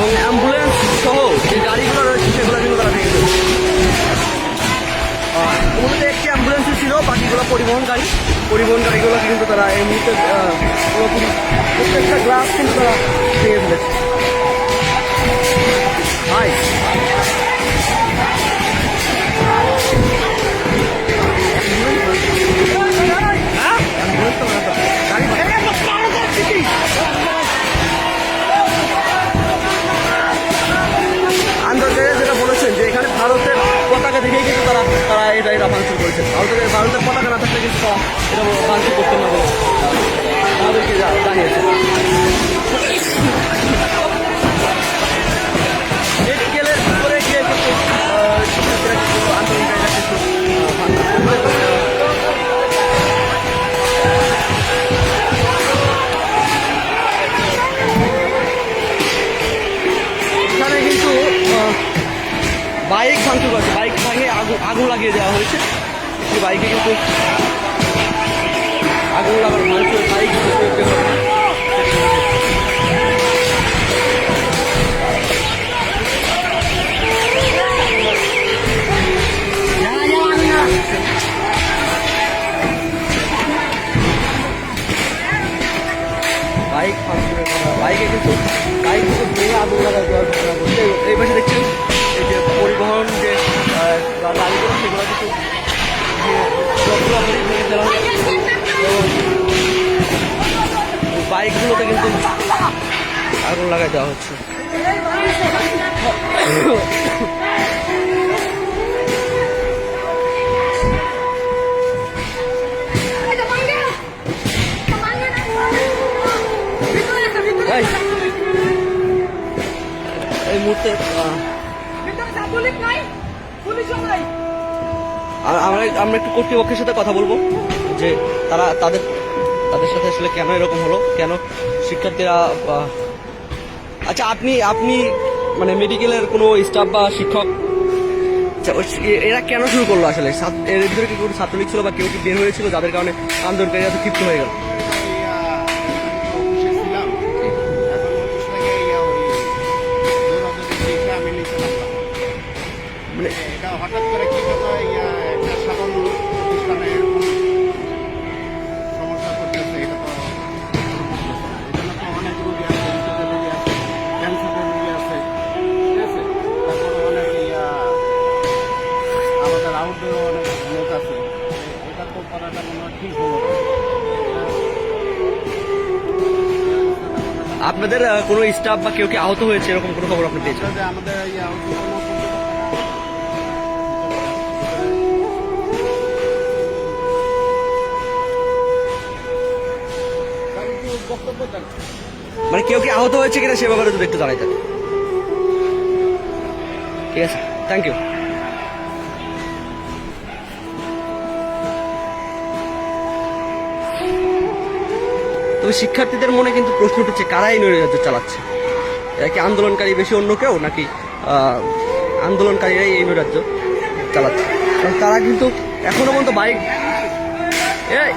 এবং অ্যাম্বুলেন্স সহ যে গাড়িগুলো রয়েছে সেগুলো কিন্তু তারা ভেঙে আর মূলত একটি অ্যাম্বুলেন্সই ছিল বাকিগুলো পরিবহন গাড়ি। পরিবহন গাড়িগুলো কিন্তু তারা আহ, পুরোপুরি প্রত্যেকটা গ্লাস কিন্তু তারা ভেঙে ফেলেছে। এটা ভাঙচুর করেছে। ভারতের ভারতের পতাকা না থাকলে কিন্তু এটা ভাঙচুর করতে না বলে তাদেরকে জানিয়েছে। বাইক ভাঙচুর করেছে। বাইক আগুন লাগিয়ে দেওয়া হয়েছে। এই বাইকে কিন্তু আগুন লাগার ভাঙচুর বাইক বাইক, বাইকে কিন্তু বাইক কিন্তু আগুন লাগা দেওয়ার ঘটনা ঘটছে এই পাশে দেখছেন? এবং বাইকগুলোতে কিন্তু আগুন লাগাই দেওয়া হচ্ছে। এই। মুহূর্তে আ- আমরা আমরা একটু কর্তৃপক্ষের সাথে কথা বলব যে তারা তাদের তাদের সাথে আসলে কেন এরকম হলো? কেন শিক্ষার্থীরা আচ্ছা আপনি আপনি মানে মেডিকেলের কোনো স্টাফ বা শিক্ষক? আচ্ছা, এরা কেন শুরু করল আসলে? এর ভিতরে কি কোনো ছাত্রলীগ ছিল বা কেউ কি বের হয়েছিল? যাদের কারণে আন্দোলনকারীরা তো ক্ষিপ্ত হয়ে গেল। আউটডোর অনেক লোক আছে এটা তো করাটা মনে হয় ঠিক হলো আপনাদের কোনো স্টাফ বা কেউ কি আহত হয়েছে? এরকম কোনো খবর আপনি পেয়েছেন? আমাদের দেন মানে কেউ কি আহত হয়েছে কিনা সে ব্যাপারে একটু জানাই থাকে ঠিক আছে থ্যাংক ইউ তবে শিক্ষার্থীদের মনে কিন্তু প্রশ্ন উঠেছে, কারাই নৈরাজ্য চালাচ্ছে? এরা কি আন্দোলনকারী বেশি অন্য কেউ, নাকি আন্দোলনকারীরাই এই নৈরাজ্য চালাচ্ছে? তারা কিন্তু এখনও পর্যন্ত বাইক এই!